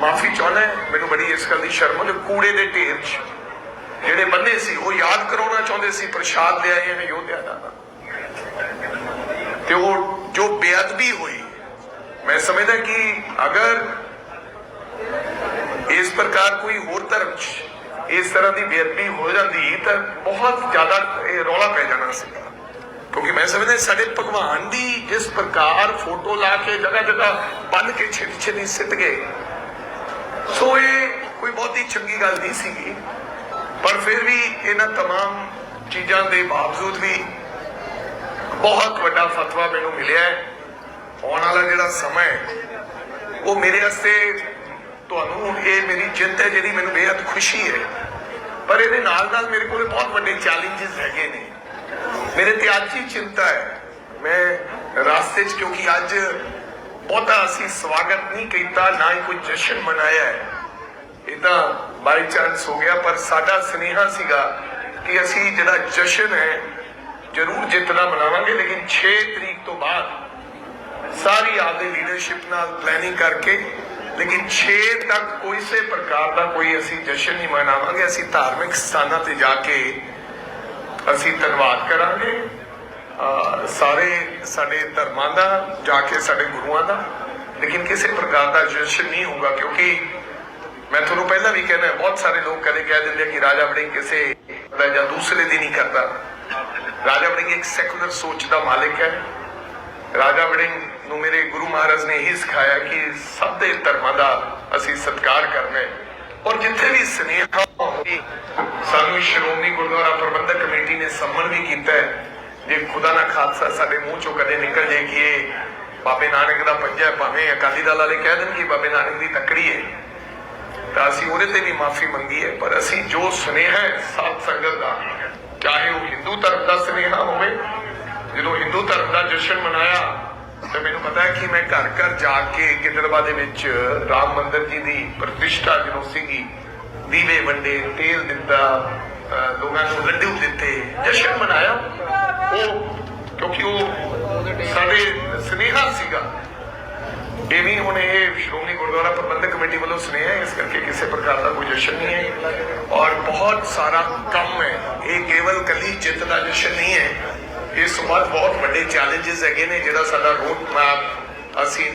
ਮਾਫੀ ਚਾਹੁੰਦਾ ਮੈਨੂੰ ਬੜੀ ਇਸ ਗੱਲ ਦੀ ਸ਼ਰਮ ਹੈ ਕੂੜੇ ਦੇ ਢੇਰ 'ਚ ਜਿਹੜੇ ਬੰਦੇ ਸੀ, ਉਹ ਯਾਦ ਕਰਾਉਣਾ ਚਾਹੁੰਦੇ ਸੀ, ਪ੍ਰਸ਼ਾਦ ਦੇ ਨੇ ਯੋਧਿਆਂ ਦਾ ਤੇ ਉਹ ਜੋ ਬੇਅਦਬੀ ਹੋਈ, ਮੈਂ ਸਮਝਦਾ ਕਿ ਅਗਰ ਇਸ ਪ੍ਰਕਾਰ ਕੋਈ ਹੋਰ ਧਰਮ 'ਚ ਇਸ ਤਰ੍ਹਾਂ ਦੀ ਬੇਅਦਬੀ ਹੋ ਜਾਂਦੀ, ਤਾਂ ਬਹੁਤ ਜ਼ਿਆਦਾ, ਇਹ ਰੌਲਾ ਪੈ ਜਾਣਾ ਸੀ। ਕਿਉਂਕਿ ਮੈਂ ਸਮਝਦਾ ਸਾਡੇ ਭਗਵਾਨ ਦੀ ਜਿਸ ਪ੍ਰਕਾਰ ਫੋਟੋ ਲਾ ਕੇ ਜਗ੍ਹਾ ਜਗ੍ਹਾ ਬੰਨ ਕੇ ਛੇਤੀ ਛੇਤੀ ਸਿੱਟ ਗਏ। ਬਹੁਤ ਹੀ ਚੰਗੀ ਗੱਲ ਨਹੀਂ ਸੀਗੀ। ਪਰ ਫਿਰ ਵੀ ਇਹਨਾਂ तमाम ਚੀਜ਼ਾਂ ਦੇ ਬਾਵਜੂਦ ਵੀ ਬਹੁਤ ਵੱਡਾ ਫਤਵਾ ਮੈਨੂੰ ਮਿਲਿਆ ਹੈ। ਆਉਣ ਵਾਲਾ ਜਿਹੜਾ ਸਮਾਂ ਹੈ, ਉਹ ਮੇਰੇ ਵਾਸਤੇ ਤੁਹਾਨੂੰ ਇਹ ਮੇਰੀ ਜਿੱਤ ਹੈ ਜਿਹੜੀ ਮੈਨੂੰ ਬੇहद ਖੁਸ਼ੀ ਹੈ। ਪਰ ਇਹਦੇ ਨਾਲ ਨਾਲ ਮੇਰੇ ਕੋਲ ਬਹੁਤ ਵੱਡੇ ਚੈਲੰਜਸ ਹੈਗੇ ਨੇ। ਮੇਰੇ ਤੇ ਅੱਜ ਹੀ ਚਿੰਤਾ ਹੈ। ਮੈਂ ਰਾਸਤੇ 'ਚ ਕਿਉਂਕਿ ਅੱਜ ਬਹੁਤਾ ਅਸੀਂ ਸਵਾਗਤ ਨਹੀਂ ਕੀਤਾ, ਨਾ ਹੀ ਕੋਈ ਜਸ਼ਨ ਮਨਾਇਆ ਹੈ। ਇਹ ਤਾਂ ਬਾਈ ਚਾਂਸ ਹੋ ਗਿਆ, ਪਰ ਸਾਡਾ ਸੁਨੇਹਾ ਸੀਗਾ ਕਿ ਅਸੀਂ ਜਿਹੜਾ ਜਸ਼ਨ ਹੈ, ਜ਼ਰੂਰ ਜਿੱਤਣਾ ਮਨਾਵਾਂਗੇ, ਲੇਕਿਨ 6 ਤਰੀਕ ਤੋਂ ਬਾਅਦ ਸਾਰੀ ਆਪਦੇ ਲੀਡਰਸ਼ਿਪ ਨਾਲ ਪਲੈਨਿੰਗ ਕਰਕੇ, ਲੇਕਿਨ 6 ਤੱਕ ਕੋਈ ਸੇ ਪ੍ਰਕਾਰ ਦਾ ਕੋਈ ਅਸੀਂ ਜਸ਼ਨ ਨਹੀਂ ਮਨਾਵਾਂਗੇ, ਅਸੀਂ ਧਾਰਮਿਕ ਸਥਾਨਾਂ ਤੇ ਜਾ ਕੇ ਅਸੀਂ ਧੰਨਵਾਦ ਕਰਾਂਗੇ। ਸਾਰੇ ਸਾਡੇ ਧਰਮਾਂ ਦਾ, ਜਾ ਕੇ ਸਾਡੇ ਗੁਰੂਆਂ ਦਾ, ਲੇਕਿਨ ਕਿਸੇ ਪ੍ਰਕਾਰ ਦਾ ਜਸ਼ਨ ਨਹੀਂ ਹੋਊਗਾ, ਕਿਉਂਕਿ ਮੈਂ ਤੁਹਾਨੂੰ ਪਹਿਲਾਂ ਵੀ ਕਹਿੰਦਾ, ਬਹੁਤ ਸਾਰੇ ਲੋਕ ਕਦੇ ਕਹਿ ਦਿੰਦੇ ਕਿ ਰਾਜਾ ਵੜਿੰਗ ਕਿਸੇ ਦਾ ਜਾਂ ਦੂਸਰੇ ਦੀ ਨਹੀਂ ਕਰਦਾ। ਰਾਜਾ ਵੜਿੰਗ ਇੱਕ ਸੈਕੂਲਰ ਸੋਚ ਦਾ ਮਾਲਕ ਹੈ। ਰਾਜਾ ਵੜਿੰਗ ਨੂੰ ਮੇਰੇ ਗੁਰੂ ਮਹਾਰਾਜ ਨੇ ਇਹੀ ਸਿਖਾਇਆ ਕਿ ਸਭ ਦੇ ਧਰਮਾਂ ਦਾ ਅਸੀਂ ਸਤਿਕਾਰ ਕਰਨਾ ਹੈ। ਔਰ ਜਿੱਥੇ ਵੀ ਸਨੇਹਾ ਹੋਵੇ, ਸਾਨੂੰ ਸ਼੍ਰੋਮਣੀ ਗੁਰਦੁਆਰਾ ਪ੍ਰਬੰਧਕ ਕਮੇਟੀ ਨੇ ਸੰਮਨ ਵੀ ਕੀਤਾ ਹੈ। ਜੇ ਖੁਦਾ ਨਾ ਖਾਲਸਾ ਸਾਡੇ ਮੂੰਹ ਚੋਂ ਕਦੇ ਨਿਕਲ ਜੇ ਕਿ ਇਹ ਬਾਬੇ ਨਾਨਕ ਦਾ ਪੰਜਾ ਭਾਵੇਂ ਅਕਾਲੀ ਦਲ ਵਾਲੇ ਕਹਿ ਦੇਣ ਕਿ ਬਾਬੇ ਨਾਨਕ ਦੀ ਤਕੜੀ ਹੈ। ਤਾਂ ਅਸੀਂ ਉਹਦੇ ਤੇ ਵੀ ਮਾਫੀ ਮੰਗੀ ਹੈ, ਪਰ ਅਸੀਂ ਜੋ ਸੁਨੇਹਾ ਹੈ, ਸਾਧ ਸੰਗਤ ਦਾ, ਚਾਹੇ ਉਹ ਹਿੰਦੂ ਧਰਮ ਦਾ ਸੁਨੇਹਾ ਹੋਵੇ, ਜਦੋਂ ਹਿੰਦੂ ਧਰਮ ਦਾ ਜਸ਼ਨ ਮਨਾਇਆ, ਤੇ ਮੈਨੂੰ ਪਤਾ ਹੈ ਕਿ ਮੈਂ ਘਰ ਘਰ ਜਾ ਕੇ ਗਿੱਦੜਵਾ ਦੇ ਵਿੱਚ ਰਾਮ ਮੰਦਿਰ ਜੀ ਦੀ ਪ੍ਰਤਿਸ਼ਠਾ ਜਦੋਂ ਸੀਗੀ, ਦੀਵੇ ਵੰਡੇ, ਤੇਲ ਦਿੱਤਾ ਲੋਕਾਂ ਨੂੰ ਲੱਡੂ ਦਿੱਤੇ, ਜਸ਼ਨ ਮਨਾਇਆ, ਉਹ ਕਿਉਂਕਿ ਉਹ ਸਾਡੇ ਸੁਨੇਹਾ ਸੀਗਾ। ਇਹ ਵੀ ਹੁਣ ਇਹ ਸ਼੍ਰੋਮਣੀ ਗੁਰਦੁਆਰਾ ਪ੍ਰਬੰਧਕ ਕਮੇਟੀ ਵੱਲੋਂ ਸੁਨੇਹਾ ਇਸ ਕਰਕੇ ਕਿਸੇ ਪ੍ਰਕਾਰ ਦਾ ਕੋਈ ਜਸ਼ਨ ਨਹੀਂ ਹੈ। ਔਰ ਬਹੁਤ ਸਾਰਾ ਕੰਮ ਹੈ। ਇਹ ਕੇਵਲ ਕੱਲੀ ਜਿੱਤ ਦਾ ਜਸ਼ਨ ਨਹੀਂ ਹੈ। ਇਸ ਤੋਂ ਬਾਅਦ ਬਹੁਤ ਵੱਡੇ ਚੈਲੰਜਸ ਹੈਗੇ ਨੇ, ਜਿਹੜਾ ਸਾਡਾ ਰੋਡ ਮੈਪ ਅਸੀਂ